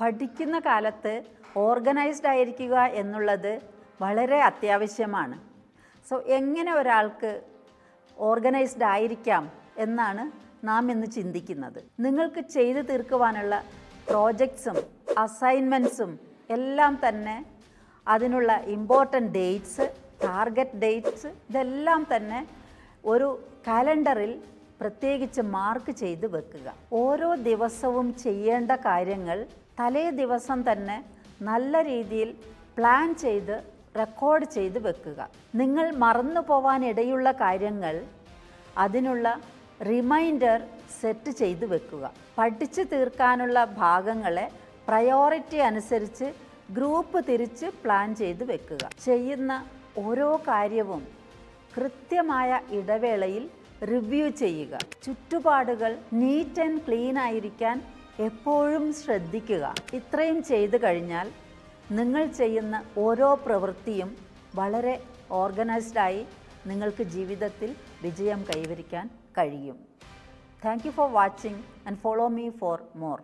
പഠിക്കുന്ന കാലത്ത് ഓർഗനൈസ്ഡ് ആയിരിക്കുക എന്നുള്ളത് വളരെ അത്യാവശ്യമാണ്. സോ എങ്ങനെ ഒരാൾക്ക് ഓർഗനൈസ്ഡ് ആയിരിക്കാം എന്നാണ് നാം ഇന്ന് ചിന്തിക്കുന്നത്. നിങ്ങൾക്ക് ചെയ്തു തീർക്കുവാനുള്ള പ്രോജക്ട്സും അസൈൻമെന്റ്സും എല്ലാം തന്നെ അതിനുള്ള ഇമ്പോർട്ടന്റ് ഡേറ്റ്സ് ടാർഗറ്റ് ഡേറ്റ്സ് ഇതെല്ലാം തന്നെ ഒരു കാലണ്ടറിൽ പ്രത്യേകിച്ച് മാർക്ക് ചെയ്ത് വെക്കുക. ഓരോ ദിവസവും ചെയ്യേണ്ട കാര്യങ്ങൾ തലേ ദിവസം തന്നെ നല്ല രീതിയിൽ പ്ലാൻ ചെയ്ത് റെക്കോർഡ് ചെയ്ത് വെക്കുക. നിങ്ങൾ മറന്നു പോവാനിടയുള്ള കാര്യങ്ങൾ അതിനുള്ള റിമൈൻഡർ സെറ്റ് ചെയ്ത് വെക്കുക. പഠിച്ചു തീർക്കാനുള്ള ഭാഗങ്ങളെ പ്രയോറിറ്റി അനുസരിച്ച് ഗ്രൂപ്പ് തിരിച്ച് പ്ലാൻ ചെയ്ത് വെക്കുക. ചെയ്യുന്ന ഓരോ കാര്യവും കൃത്യമായ ഇടവേളയിൽ റിവ്യൂ ചെയ്യുക. ചുറ്റുപാടുകൾ നീറ്റ് ആൻഡ് ക്ലീൻ ആയിരിക്കാൻ എപ്പോഴും ശ്രദ്ധിക്കുക. ഇത്രയും ചെയ്തു കഴിഞ്ഞാൽ നിങ്ങൾ ചെയ്യുന്ന ഓരോ പ്രവൃത്തിയും വളരെ ഓർഗനൈസ്ഡായി നിങ്ങൾക്ക് ജീവിതത്തിൽ വിജയം കൈവരിക്കാൻ കഴിയും. Thank you for watching and follow me for more